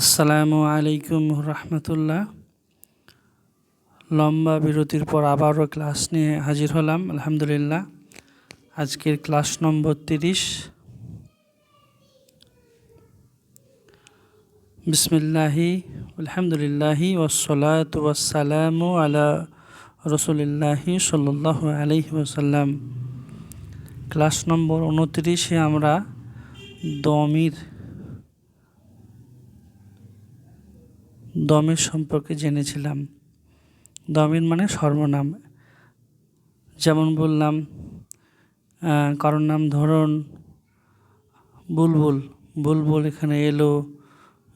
আসসালামু আলাইকুম রহমতুল্লাহ। লম্বা বিরতির পর আবারও ক্লাস নিয়ে হাজির হলাম, আলহামদুলিল্লাহ। আজকের ক্লাস নম্বর তিরিশ। বিসমিল্লাহি, আলহামদুলিল্লাহি ওসলাত ওয়াসালামু আলা রসুলিল্লাহি সাল্লাহ আলহি ওসাল্লাম ক্লাস নম্বর উনত্রিশে আমরা দমির দমের সম্পর্কে জেনেছিলাম। দমির মানে সর্বনাম। যেমন বললাম কারোর নাম ধরুন, বুলবুল। বুলবুল এখানে এলো।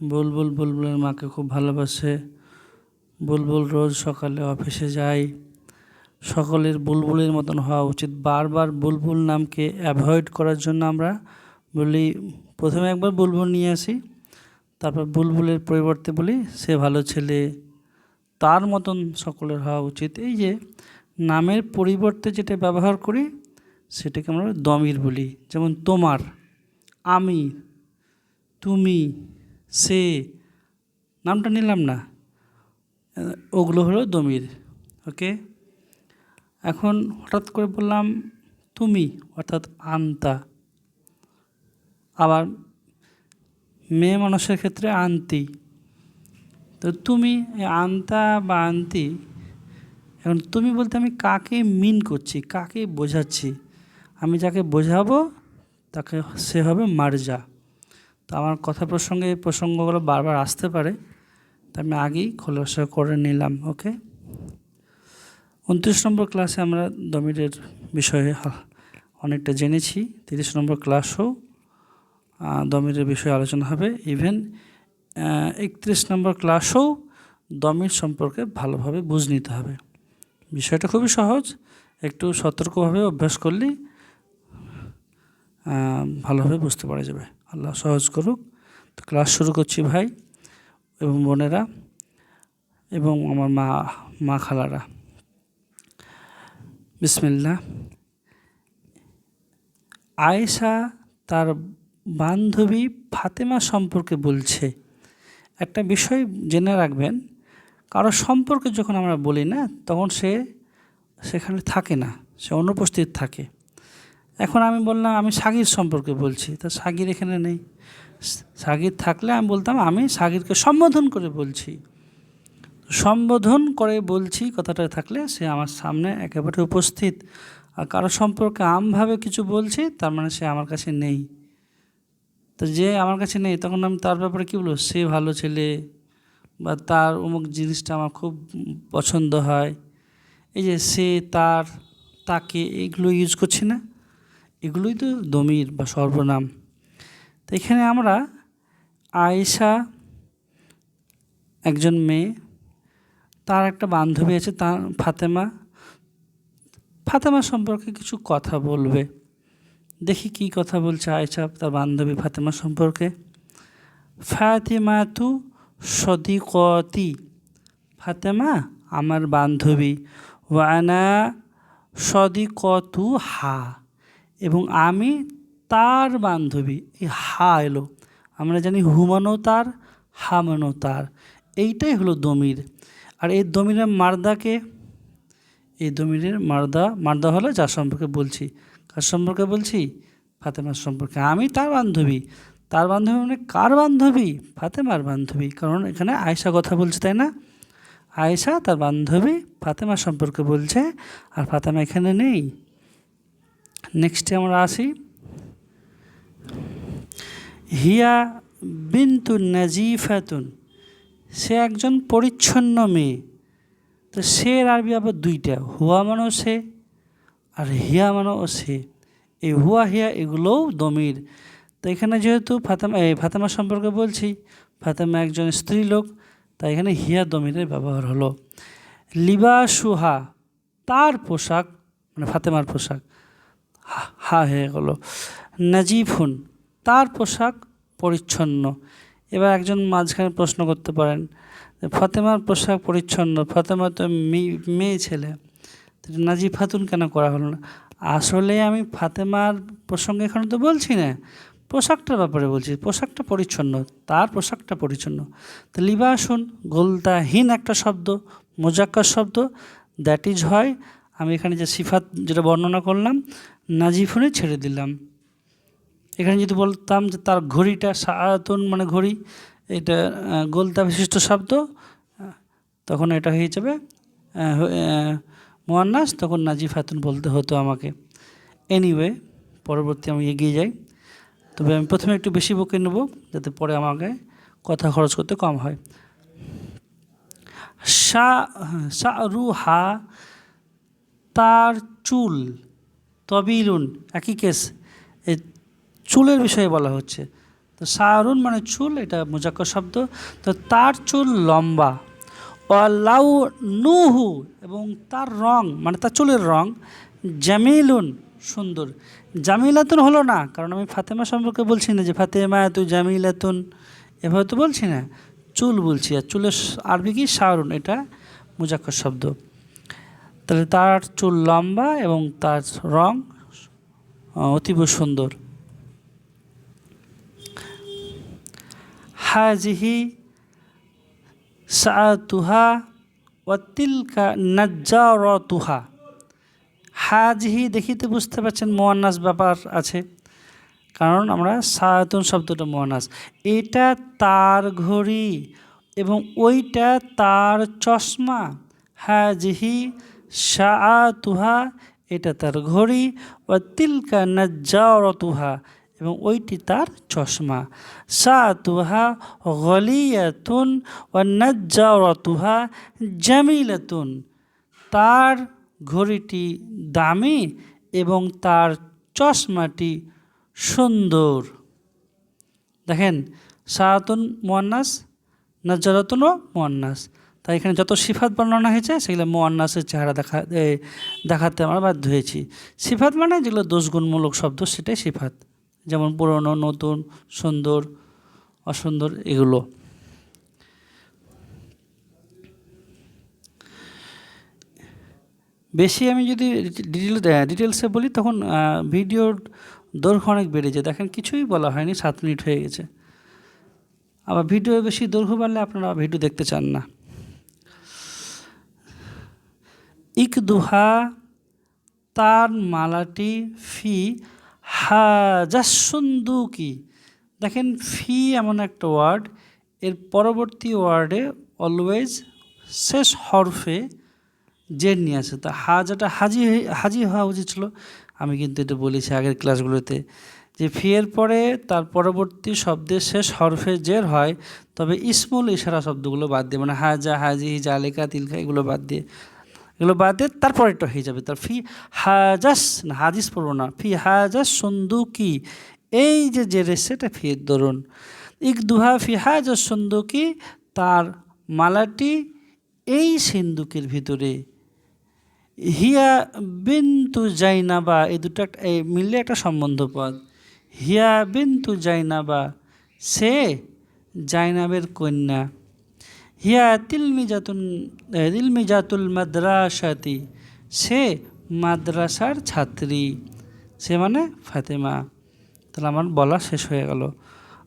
বুলবুল, বুলবুলের মাকে খুব ভালোবাসে। বুলবুল রোজ সকালে অফিসে যায়। সকলের বুলবুলের মতন হওয়া উচিত। বারবার বুলবুল নামকে অ্যাভয়েড করার জন্য আমরা বলি, প্রথমে একবার বুলবুল নিয়ে আসি। তারপর বুলবুলের পরিবর্তে বলি, সে ভালো ছেলে, তার মতন সকলের হওয়া উচিত। এই যে নামের পরিবর্তে যেটা ব্যবহার করি, সেটাকে আমরা দমির বলি। যেমন তোমার, আমি, তুমি, সে, নামটা নিলাম না, ওগুলো হলো দমির, ওকে? এখন হঠাৎ করে বললাম, তুমি, অর্থাৎ আন্তা। আবার মেয়ে মানুষের ক্ষেত্রে আন্তি। তো তুমি আন্তা বা আন্তি, এখন তুমি বলতে আমি কাকে মিন করছি, কাকে বোঝাচ্ছি? আমি যাকে বোঝাবো, তাকে সে হবে মার্জা। তো আমার কথা প্রসঙ্গে এই প্রসঙ্গগুলো বারবার আসতে পারে, তা আমি আগেই খোলাসা করে নিলাম, ওকে? উনত্রিশ নম্বর ক্লাসে আমরা দমিরের বিষয়ে অনেকটা জেনেছি। তিরিশ নম্বর ক্লাসও দমিরের বিষয়ে আলোচনা হবে। ইভেন একত্রিশ নম্বর ক্লাসেও দমির সম্পর্কে ভালোভাবে বুঝ নিতে হবে। বিষয়টা খুবই সহজ, একটু সতর্কভাবে অভ্যাস করলেই ভালোভাবে বুঝতে পারা যাবে। আল্লাহ সহজ করুক। তো ক্লাস শুরু করছি ভাই এবং বোনেরা এবং আমার মা মা খালারা। বিসমিল্লা আয়েশা তার বান্ধবী ফাতেমা সম্পর্কে বলছে। একটা বিষয় জেনে রাখবেন, কারও সম্পর্কে যখন আমরা বলি না, তখন সে সেখানে থাকে না, সে অনুপস্থিত থাকে। এখন আমি বললাম, আমি সাগির সম্পর্কে বলছি, তা সাগির এখানে নেই। সাগির থাকলে আমি বলতাম, আমি সাগিরকে সম্বোধন করে বলছি। সম্বোধন করে বলছি, কথাটা থাকলে সে আমার সামনে একেবারে উপস্থিত। আর কারও সম্পর্কে আমভাবে কিছু বলছি, তার মানে সে আমার কাছে নেই। তো যে আমার কাছে নেই, তখন আমি তার ব্যাপারে কী বলব? সে ভালো ছেলে বা তার অমুক জিনিসটা আমার খুব পছন্দ হয়। এই যে সে, তার, তাকে এইগুলো ইউজ করছি না। এগুলোই তো দমির বা সর্বনাম। তো এখানে আমরা আয়েশা একজন মেয়ে, তার একটা বান্ধবী আছে, তার ফাতেমা। ফাতেমা সম্পর্কে কিছু কথা বলবে। দেখি কি কথা বলছে আয়েশা, তার বান্ধবী ফাতেমা সম্পর্কে। ফাতেমাতু সদিকতি। ফাতেমা, আমার বান্ধবী। ওয়ানা সদিকতু হা। এবং আমি তার বান্ধবী। এই হা এলো। আমরা জানি হুমানো তার হামানো তার। এইটাই হলো দমির। আর এই দমিরের মার্দাকে, এই দমিরের মার্দা মার্দা হলো যার সম্পর্কে বলছি। কার সম্পর্কে বলছি? ফাতেমার সম্পর্কে। আমি তার বান্ধবী। তার বান্ধবী মানে কার বান্ধবী? ফাতেমার বান্ধবী। কারণ এখানে আয়েশা কথা বলছে, তাই না? আয়েশা, তার বান্ধবী ফাতেমা সম্পর্কে বলছে, আর ফাতেমা এখানে নেই। নেক্সটে আমরা আসি। হিয়া বিন্তু নাজিফাতুন। সে একজন পরিচ্ছন্ন মেয়ে। তো সে আরবি আবার দুইটা। হুয়া মানেও সে। আর হিয়া মানেও সে এই হুয়া হিয়া এগুলোও দমির। তো এখানে যেহেতু ফাতেমা, এই ফাতেমা সম্পর্কে বলছি, ফাতেমা একজন স্ত্রী লোক তাই এখানে হিয়া দমিরের ব্যবহার হলো। লিবা সুহা তার পোশাক মানে ফাতেমার পোশাক, হা হা হয়ে গেলো। নাজিফুন, তার পোশাক পরিচ্ছন্ন। এবার একজন মাঝখানে প্রশ্ন করতে পারেন ফাতেমার পোশাক পরিচ্ছন্ন, ফাতেমা তো মেয়ে ছেলে। তো নাজিফ খাতুন কেন করা হলো না? আসলে আমি ফাতেমার প্রসঙ্গে এখানে তো বলছি না। পোশাকটার ব্যাপারে বলছি। পোশাকটা পরিচ্ছন্ন, তার পোশাকটা পরিচ্ছন্ন। তো লিবাসুন গোলতাহীন একটা শব্দ, মোজাক্কার শব্দ দ্যাট ইজ হয় আমি এখানে যে সিফাত যেটা বর্ণনা করলাম, নাজিফুনে ছেড়ে দিলাম। এখানে যদি বলতাম যে তার ঘড়িটা সায়াতুন মানে ঘড়ি, এটা গোলতা বিশিষ্ট শব্দ তখন এটা হয়ে যাবে মোয়ান্নাস, তখন নাজিফাতুন বলতে হতো আমাকে। এনিওয়ে পরবর্তী আমি এগিয়ে যাই। তবে আমি প্রথমে একটু বেশি বকে নেব, যাতে পরে আমাকে কথা খরচ করতে কম হয়। সা রুহা তার চুল, তবিলুন, একই কেস এই চুলের বিষয়ে বলা হচ্ছে। তো সারুন মানে চুল, এটা মোজাক্কর শব্দ। তো তার চুল লম্বা। লাউ নুহু এবং তার রং মানে তার চুলের রং জামিলুন সুন্দর। জামিলাতুন হলো না, কারণ আমি ফাতেমা সম্পর্কে বলছি না যে ফাতেমা তুই জামিলাতুন, এভাবে তো বলছি না, চুল বলছি, আর চুলের আরবি কি? শাহরুন এটা মুজাক্কর শব্দ। তাহলে তার চুল লম্বা এবং তার রং অতীব সুন্দর। হাজিহি সাতুহা ওয়াতিলকা নাজ্জারতুহা। হাজিহি দেখিতে বুঝতে পারছেন মোয়ান্নাস ব্যাপার আছে, কারণ আমরা সায়াতুন শব্দটা মোয়ানাস এটা তার ঘড়ি এবং ওইটা তার চশমা। হাজিহি তুহা এটা তার ঘড়ি। ও তিলকা নাজ্জারতুহা এবং ওইটি তার চশমা। সা সাতুহা গলিয়াতুন ও নাজ্জারতুহা জামিলাতুন। তার ঘড়িটি দামি এবং তার চশমাটি সুন্দর। দেখেন সাহাতুন মোয়ান্নাস নাজারাতুনও মোয়ান্নাস। তাই এখানে যত সিফাত বর্ণনা হয়েছে, সেগুলো মোয়ান্নাসের চেহারা দেখা দেখাতে আমরা বাধ্য হয়েছি। সিফাত মানে যেগুলো দোষগুণমূলক শব্দ, সেটাই সিফাত। যেমন পুরনো, নতুন, সুন্দর, অসুন্দর এগুলো। বেশি আমি যদি ডিটেল ডিটেলসে বলি, তখন ভিডিওর দৈর্ঘ্য অনেক বেড়ে যায়। দেখেন, কিছুই বলা হয়নি, সাত মিনিট হয়ে গেছে। আবার ভিডিও বেশি দৈর্ঘ্য বাড়লে আপনারা ভিডিও দেখতে চান না। ইক দুহা তার মালাটি ফি হাজাসুন্দুকি। দেখেন ফি এমন একটা ওয়ার্ড, এর পরবর্তী ওয়ার্ডে অলওয়েজ শেষ হরফে জেড নিয়ে আসে। তা হা হাজাটা হাজি হাজি হওয়া উচিত ছিল। আমি কিন্তু এটা বলেছি আগের ক্লাসগুলোতে যে ফিয়ের পরে তার পরবর্তী শব্দের শেষ হরফে জের হয়, তবে ইসমুল ইশারা শব্দগুলো বাদ দিয়ে মানে হাজা, হাজি জালেকা তিলকা, এগুলো বাদ দিয়ে এগুলো বাদ দিয়ে তারপরেরটা হয়ে যাবে। তার ফি হাজাস, না হাদিস পড়ব না। ফি হাজাস সন্দুকি, এই যে জেরে সেটা ফিয়ের দরুন ইক দুহা ফি হাজাস সন্দুকি, তার মালাটি এই সিন্দুকের ভিতরে। হিয়া বিন্তু জাইনাবা, এই দুটো একটা মিললে একটা সম্বন্ধ পদ। হিয়া বিন্তু জাইনাবা, সে জাইনাবের কন্যা। হিয়া তিলমিজাতুন তিলমিজাতুল মাদ্রাসাতি, সে মাদ্রাসার ছাত্রী, সে মানে ফাতেমা। তাহলে আমার বলা শেষ হয়ে গেল।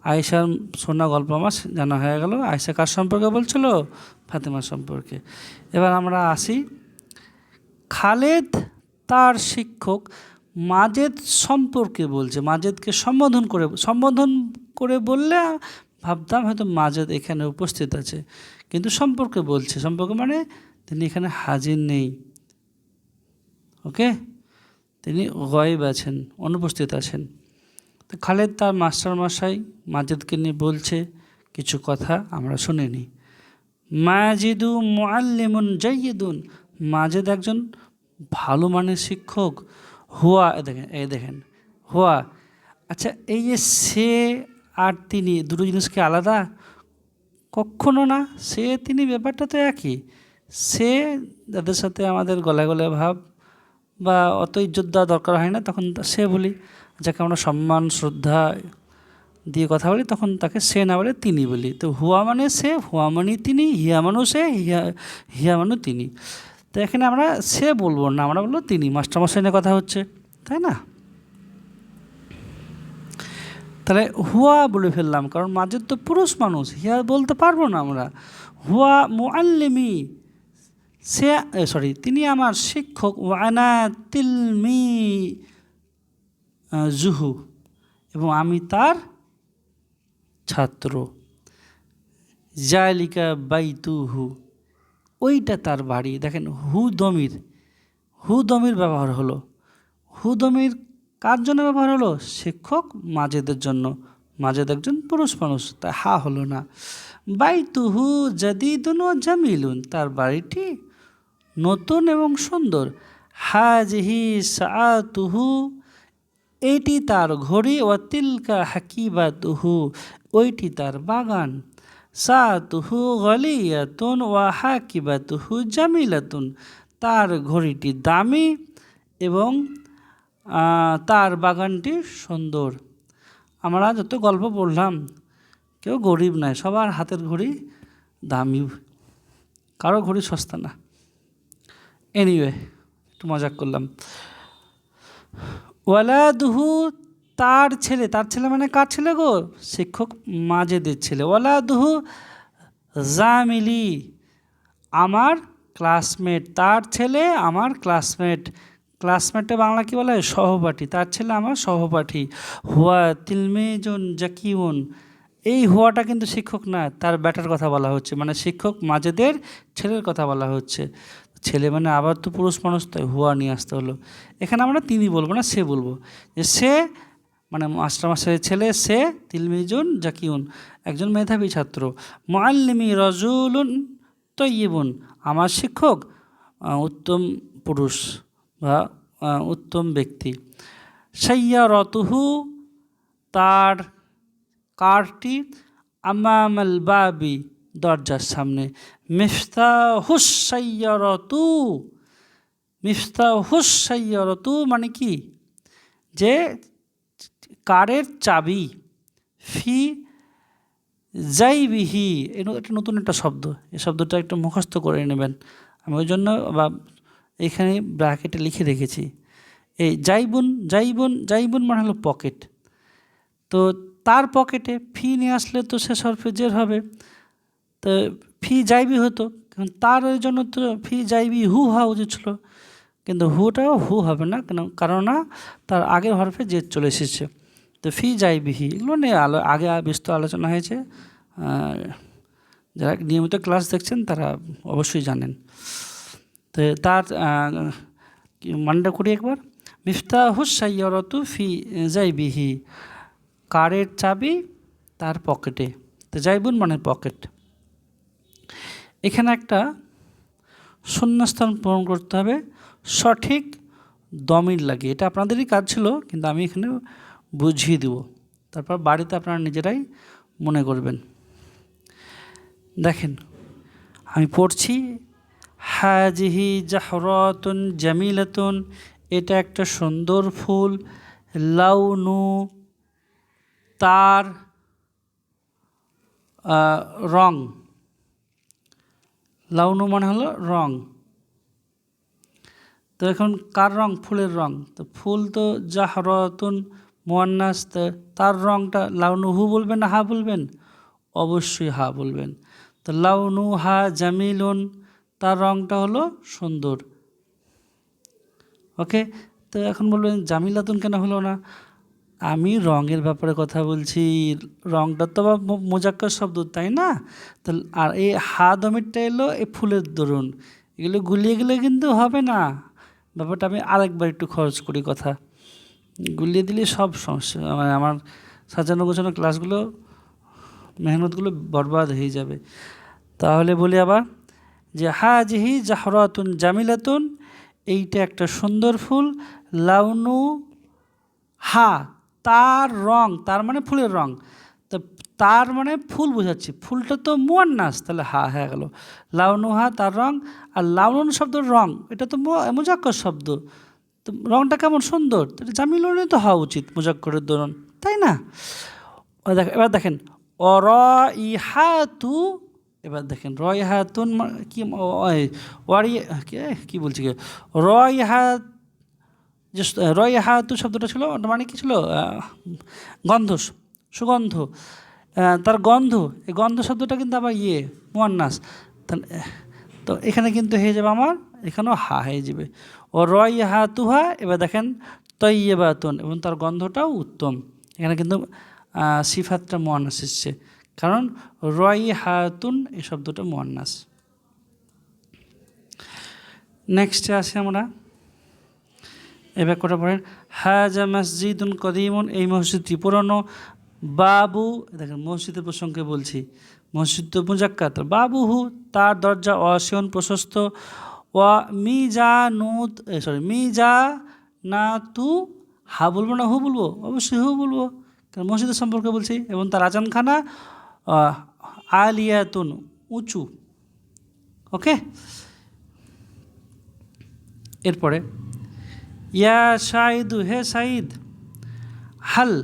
আয়েশার শোনা গল্প আমার জানা হয়ে গেল। আয়েশা কার সম্পর্কে বলছিল? ফাতেমা সম্পর্কে। এবার আমরা আসি। খালেদ তার শিক্ষক মাজেদ সম্পর্কে বলছে। মাজেদকে সম্বোধন করে সম্বোধন করে বললে ভাবতাম হয়তো মাজেদ এখানে উপস্থিত আছে। কিন্তু সম্পর্কে বলছে। সম্পর্কে মানে তিনি এখানে হাজির নেই। ওকে? তিনি গয়েব আছেন, অনুপস্থিত আছেন। তো খালেদ তার মাস্টার মশাই মাজেদকে নিয়ে বলছে কিছু কথা আমরা শুনিনি মাজিদু মুআল্লিমুন জাইয়িদুন। মাজেদ একজন ভালো মানের শিক্ষক। হুয়া দেখেন এই দেখেন, হুয়া। আচ্ছা এই যে সে আর তিনি, দুটো জিনিস কি আলাদা? কখনো না, সে তিনি ব্যাপারটা তো একই। সে যাদের সাথে আমাদের গলায় গলায় ভাব বা অত ইজ্জত দেওয়া দরকার হয় না, তখন সে বলি, যাকে আমরা সম্মান, শ্রদ্ধা দিয়ে কথা বলি, তখন তাকে সে না বলে তিনি বলি। তো হুয়া মানে সে, হুয়া মানে তিনি, হিয়া মানেও সে, হিয়া হিয়া মানে তিনি। তো এখানে আমরা সে বলব না, আমরা বলব তিনি, মাস্টারমশাই নিয়ে কথা হচ্ছে, তাই না? তাহলে হুয়া বলে ফেললাম, কারণ মাজেদ তো পুরুষ মানুষ হিয়া বলতে পারব না আমরা। হুয়া মুআল্লিমি, সে সরি তিনি আমার শিক্ষক ওয়ানা তিলমি জুহু, এবং আমি তার ছাত্র। জালিকা বাইতুহু, ওইটা তার বাড়ি। দেখেন হু দমির হু দমির ব্যবহার হলো। হু দমির কার জন্য ব্যবহার হলো? শিক্ষক মাজেদের জন্য। মাজেদ একজন পুরুষ মানুষ, তাই হা হলো না। বাই বাইতুহু জাদিদুন ও জামিলুন, তার বাড়িটি নতুন এবং সুন্দর। হা হাজহি সাআতুহু এইটি তার ঘড়ি ও তিলকা হাকিবাতুহু, ওইটি তার বাগান। সা সাতুহু গলিয়াতুন ওয়া হাকিবাতুহু জামিলাতুন, তার ঘড়িটি দামি এবং তার বাগানটি সুন্দর। আমরা যত গল্প বললাম কেউ গরিব নয়, সবার হাতের ঘড়ি দামি। কারও ঘড়ি সস্তা না। এনিওয়ে একটু মজাক করলাম। ওয়ালাদুহু তার ছেলে তার ছেলে মানে কার ছেলে গো? শিক্ষক মাজেদের ছেলে। ওয়ালাদুহু জামিলি, আমার ক্লাসমেট তার ছেলে, আমার ক্লাসমেট ক্লাসমেটে বাংলা কি বলে? সহপাঠী। তার ছেলে আমার সহপাঠী। হুয়া তিলমেজন জাকিউন। এই হুয়াটা কিন্তু শিক্ষক না, তার ব্যাটার কথা বলা হচ্ছে। মানে শিক্ষক মাজেদের ছেলের কথা বলা হচ্ছে। ছেলে মানে আবার তো পুরুষ মানুষ, তাই হুয়া নিয়ে আসতে হলো। এখানে আমরা তিনি বলব না, সে বলব। যে সে মানে মাস্টার মাস্টারের ছেলে, সে তিলমিজুন জাকিউন। একজন মেধাবী ছাত্র। মোয়াল্লিমি রজুলুন তৈবুন আমার শিক্ষক উত্তম পুরুষ। বা উত্তম ব্যক্তি। সাইয়া রতুহু তার কারটি আমামাল বাবি দরজার সামনে। মিফতাহুস সাইয়ারতু মিফতাহুস সাইয়ারতু মানে কি? যে কারের চাবি, ফি যাইবিহি এটা নতুন একটা শব্দ। এই শব্দটা একটু মুখস্থ করে নেবেন। আমি ওই জন্য বা এখানে ব্র্যাকেটে লিখে রেখেছি। এই যাইবুন যাইবুন যাইবুন মানে হলো পকেট তো তার পকেটে ফি নিয়ে আসলে তো সে সরফেজের হবে। তো ফি যাইবি হতো, কারণ তার জন্য তো ফি যাইবি হু হওয়া উচিত ছিল। কিন্তু হুটাও হু হবে না, কেন কারণ না তার আগের হরফে জেদ চলে এসেছে। তো ফি যাইবিহি এগুলো নিয়ে আলো আগে বিস্তর আলোচনা হয়েছে। যারা নিয়মিত ক্লাস দেখছেন তারা অবশ্যই জানেন। তো তার মানটা করি একবার। মিফতাহুস সাইয়রতু ফি যাইবিহি, কারের চাবি তার পকেটে। তো যাইবুন মানে পকেট। এখানে একটা শূন্যস্থান পূরণ করতে হবে, সঠিক দমির লাগে। এটা আপনাদেরই কাজ ছিল, কিন্তু আমি এখানে বুঝিয়ে দেব। তারপর বাড়িতে আপনারা নিজেরাই মনে করবেন। দেখেন, আমি পড়ছি হাজিহি জাহরতুন জামিলাতুন, এটা একটা সুন্দর ফুল, লাউনু তার রং। লাউনু মানে হলো রং। তো এখন কার রং? ফুলের রং। তো ফুল তো জাহরতুন মোয়ান্নাস তার রংটা লাউনু হু বলবেন না হা বলবেন? অবশ্যই হা বলবেন। তো লাউনু হা জামিলুন তার রংটা হলো সুন্দর। ওকে তো এখন বলবেন জামিলাতুন কেন হলো না? আমি রঙের ব্যাপারে কথা বলছি। রংটা তো বা মোজাক্কার শব্দ, তাই না? তো আর এই হা দমিরটা এলো, এই ফুলের দরুন। এগুলো গুলিয়ে গেলে কিন্তু হবে না। ব্যাপারটা আমি আরেকবার একটু খরচ করি কথা। গুলিয়ে দিলে সব সমস্যা মানে আমার সাজানো গোছানো ক্লাসগুলো মেহনতগুলো বরবাদ হয়ে যাবে। তাহলে বলি আবার যে হাজিহি জাহরাতুন জামিলাতুন, এইটা একটা সুন্দর ফুল। লাউনু হা, তার রং, তার মানে ফুলের রং। তো তার মানে ফুল বোঝাচ্ছি। ফুলটা তো মুয়ান্নাস, তাহলে হা হয়ে গেল। লাউনু হা, তার রং। আর লাউনুন শব্দের রং, এটা তো মোজাক্কর শব্দ। তো রংটা কেমন সুন্দর? তো জামিলনে তো হওয়া উচিত, মোজাক্করের দরুন। তাই না? দেখ এবার দেখেন অর ইহাতু এবার দেখেন র ইহাতুন মা- কি ওয়ারি কি বলছি কি র ইহাত যে স- রয় হাতু শব্দটা ছিল মানে কি ছিল? গন্ধ, সুগন্ধ। তার গন্ধ, এই গন্ধ শব্দটা কিন্তু আবার ইয়ে মোয়ান্নাস। তো এখানে কিন্তু হয়ে যাবে আমার, এখানেও হা হয়ে যাবে। ও রয় হা তুহা এবার দেখেন তৈবাতন এবং তার গন্ধটাও উত্তম। এখানে কিন্তু সিফাতটা মোয়ান্নাস এসছে। কারণ রয় হাতুন এই শব্দটা মোয়ান্নাস। নেক্সটে আসি আমরা। এবার করে পড়েন, হাজা মসজিদুন কদিমুন এই মসজিদটি পুরনো। বাবু, দেখেন মসজিদের প্রসঙ্গে বলছি, মসজিদ তো মুজাক্কাত বাবুহু তার দরজা অসিয়ন প্রশস্ত। ওয়া মি যা নুত সরি মি যা না তু হা বলব না হু বলব? অবশ্যই হু বলব। কারণ মসজিদের সম্পর্কে বলছি, এবং তার আজানখানা আলিয়াতুন উঁচু। ওকে? এরপরে, ইয়া শাহিদু হে সাইদ হাল।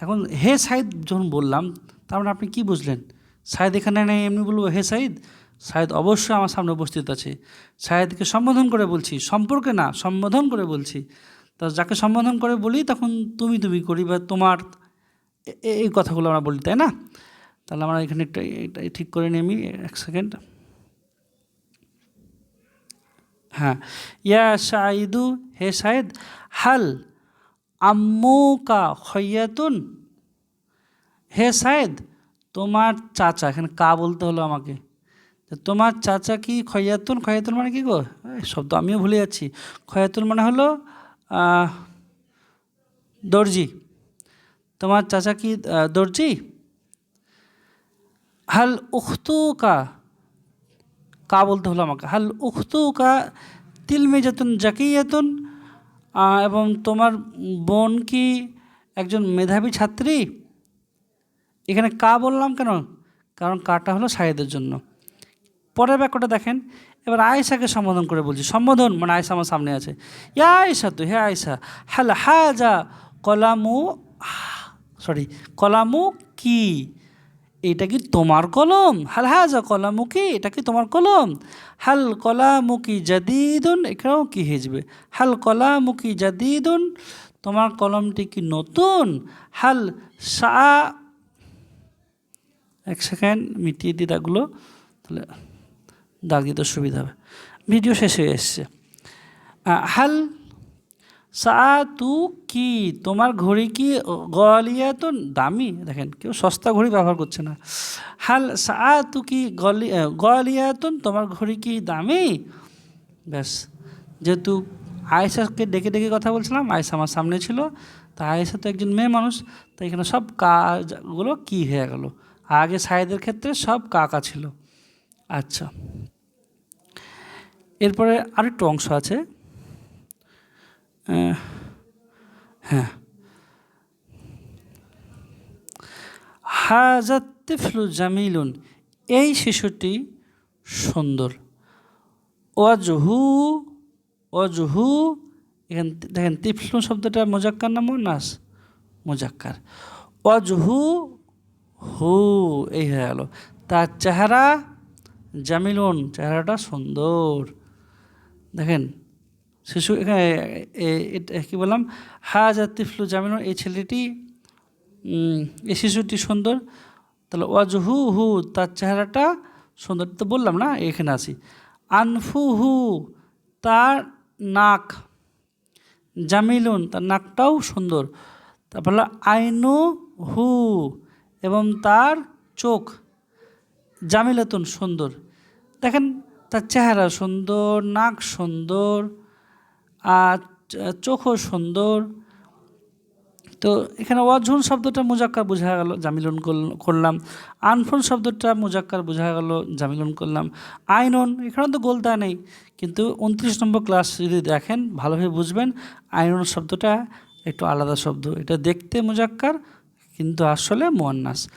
এখন হে সাইদ যখন বললাম, তার মানে আপনি কি বুঝলেন? সাইদ এখানে নেই, এমনি বলব, হে সাইদ সাইদ অবশ্যই আমার সামনে উপস্থিত আছে। সাইদকে সম্বোধন করে বলছি, সম্পর্কে না, সম্বোধন করে বলছি। তা যাকে সম্বোধন করে বলি, তখন তুমি তুমি করি বা তোমার এই কথাগুলো আমরা বলি, তাই না? তাহলে আমরা এখানে একটা ঠিক করে নিই আমি, এক সেকেন্ড। হ্যাঁ। ইয়া শাহিদু হে শাহিদ হাল আম্মুকা খৈয়াতুন? হে শাহেদ তোমার চাচা, এখানে কা বলতে হলো আমাকে। তোমার চাচা কি খয়াতুন? খয়াতুন মানে কি গো? শব্দ আমিও ভুলে যাচ্ছি। খয়াতুন মানে হলো দর্জি। তোমার চাচা কি দর্জি? হাল উখতু কা কা বলতে হলো আমাকে হাল উখতু কা তিল মেজাতুন জাকিয়াতুন আহ, এবং তোমার বোন কি একজন মেধাবী ছাত্রী? এখানে কা বললাম কেন? কারণ কাটা হলো সাহেদের জন্য। পরের বাক্যটা দেখেন এবার আয়েশাকে সম্বোধন করে বলছি। সম্বোধন মানে আয়েশা আমার সামনে আছে। ইয়া আয়েশা তো হে আয়েশা হ্যাল হাজা কলামু সরি, কলামু কি? এটা কি তোমার কলম? হাল হাজা কলামু কি? এটা কি তোমার কলম? হাল কলামু কি জাদিদুন? এখানেও কি হেজবে? হাল কলামু কি জাদিদুন? তোমার কলমটি কি নতুন? হাল সা এক সেকেন্ড, মিটিয়ে দিই দাগগুলো, তাহলে দাগ দিতে সুবিধা হবে। ভিডিও শেষ হয়ে এসছে। হাল সাতু কি? তোমার ঘড়ি কি গলিয়া তো দামি? দেখেন, কেউ সস্তা ঘড়ি ব্যবহার করছে না। হাল সাতু কি গলি গলিয়াতুন তোমার ঘড়ি কি দামি? ব্যাস, যেহেতু আয়েশাকে ডেকে ডেকে কথা বলছিলাম, আয়েশা আমার সামনে ছিল, তা আয়েশা তো একজন মেয়ে মানুষ তাই এখানে সব কাজগুলো কি হয়ে গেল? আগে সাহেদের ক্ষেত্রে সব কাকা ছিল। আচ্ছা এরপরে আরেকটু অংশ আছে। হ্যাঁ হাজাত তিফলু জামিলুন, এই শিশুটি সুন্দর। ওয়াজহু ওয়াজহু, এখান দেখেন তিফলু শব্দটা মোজাক্কার না মোনাস? মোজাক্কার। ওয়াজহু, হু, এই হয়ে গেল। তার চেহারা জামিলুন, চেহারাটা সুন্দর। দেখেন শিশু কী বললাম? হাজ তিফলু জামিলুন এই ছেলেটি এই শিশুটি সুন্দর। তাহলে ওয়াজহু হু তার চেহারাটা সুন্দর। তো বললাম না, এখানে আসি আনফু হু তার নাক, জামিলুন, তার নাকটাও সুন্দর। তারপর আইনু হু এবং তার চোখ, জামিলাতুন সুন্দর। দেখেন, তার চেহারা সুন্দর, নাক সুন্দর। আর চোখও সুন্দর। তো এখানে ওয়াজহুন শব্দটা মুজাক্কার বোঝা গেল, জামিলন করল- করলাম। আনফুন শব্দটা মুজাক্কার বোঝা গেল, জামিলন করলাম। আইনন এখানে তো গোলদা নেই, কিন্তু উনত্রিশ নম্বর ক্লাস যদি দেখেন, ভালোভাবে বুঝবেন, আইনন শব্দটা একটু আলাদা শব্দ। এটা দেখতে মুজাক্কার কিন্তু আসলে মোয়ান্নাস।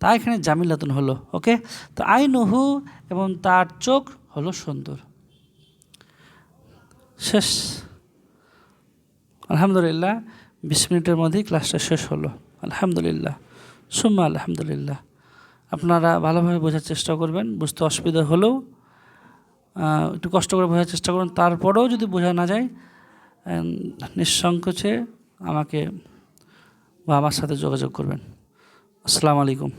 তা এখানে জামিলাতুন হলো, ওকে? তো আইনুহু এবং তার চোখ হলো সুন্দর। শেষ। আলহামদুলিল্লাহ, বিশ মিনিটের মধ্যেই ক্লাসটা শেষ হলো। আলহামদুলিল্লাহ। সুম্মা আলহামদুলিল্লাহ। আপনারা ভালোভাবে বোঝার চেষ্টা করবেন, বুঝতে অসুবিধা হলেও একটু কষ্ট করে বোঝার চেষ্টা করুন। তারপরেও যদি বোঝা না যায় নিঃসংকোচে আমাকে বা আমার সাথে যোগাযোগ করবেন। আসসালামু আলাইকুম।